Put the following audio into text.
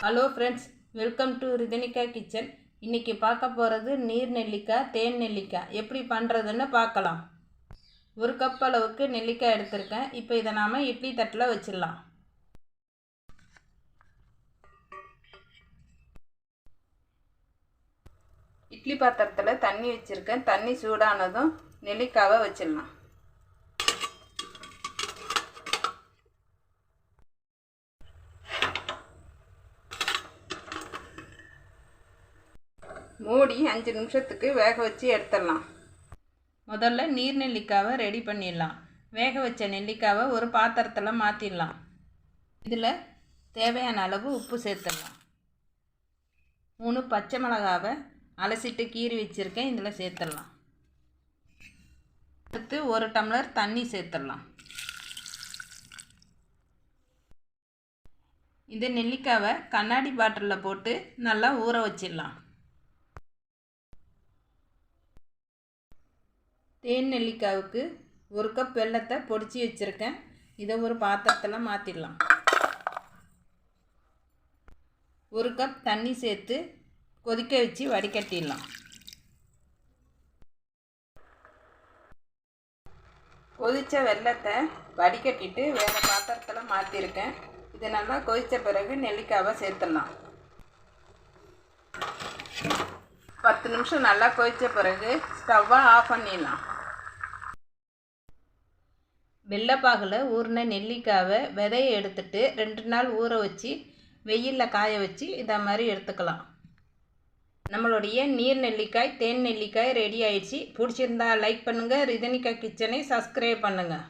Hello friends welcome to Rithanika kitchen இன்றைக்கி பார்க்க போகிறது நீர் நெல்லிக்காய் தேன் நெல்லிக்காய். எப்படி பண்ணுறதுன்னு பார்க்கலாம். ஒரு கப் அளவுக்கு நெல்லிக்காய் எடுத்திருக்கேன். இப்போ இதை நாம் இட்லி தட்டில் வச்சிடலாம். இட்லி பாத்திரத்தில் தண்ணி வச்சுருக்கேன். தண்ணி சூடானதும் நெல்லிக்காவை வச்சிடலாம். மூடி அஞ்சு நிமிஷத்துக்கு வேக வச்சு எடுத்துடலாம். முதல்ல நீர் நெல்லிக்காவை ரெடி பண்ணிடலாம். வேக வச்ச நெல்லிக்காவை ஒரு பாத்திரத்தில் மாற்றிடலாம் இதில் தேவையான அளவு உப்பு சேர்த்துடலாம். மூணு பச்சை மிளகாவை அலசிட்டு கீறி வச்சுருக்கேன் இதில் சேர்த்துடலாம். அடுத்து ஒரு டம்ளர் தண்ணி சேர்த்துடலாம். இந்த நெல்லிக்காவை கண்ணாடி பாட்டிலில் போட்டு நல்லா ஊற வச்சிடலாம். தேன் நெல்லிக்காவுக்கு ஒரு கப் வெல்லத்தை பொடிச்சு வச்சுருக்கேன். இதை ஒரு பாத்திரத்தில் மாற்றிடலாம் ஒரு கப் தண்ணி சேர்த்து கொதிக்க வச்சு வடிகட்டிடலாம். கொதித்த வெல்லத்தை வடிகட்டிட்டு வேறு பாத்திரத்தில் மாற்றிருக்கேன் இது நல்லா கொதித்த பிறகு நெல்லிக்காவை சேர்த்துடலாம். பத்து நிமிஷம் நல்லா கொதித்த பிறகு ஸ்டவ்வை ஆஃப் பண்ணிடலாம். வெள்ளைப்பாகில் ஊறின நெல்லிக்காவை விதையை எடுத்துட்டு ரெண்டு நாள் ஊற வச்சு வெயிலில் காய வச்சு இதை மாதிரி எடுத்துக்கலாம். நம்மளுடைய நீர் நெல்லிக்காய் தேன் நெல்லிக்காய் ரெடி ஆயிடுச்சு. பிடிச்சிருந்தா லைக் பண்ணுங்கள் ரிதனிகா கிச்சனை சப்ஸ்கிரைப் பண்ணுங்கள்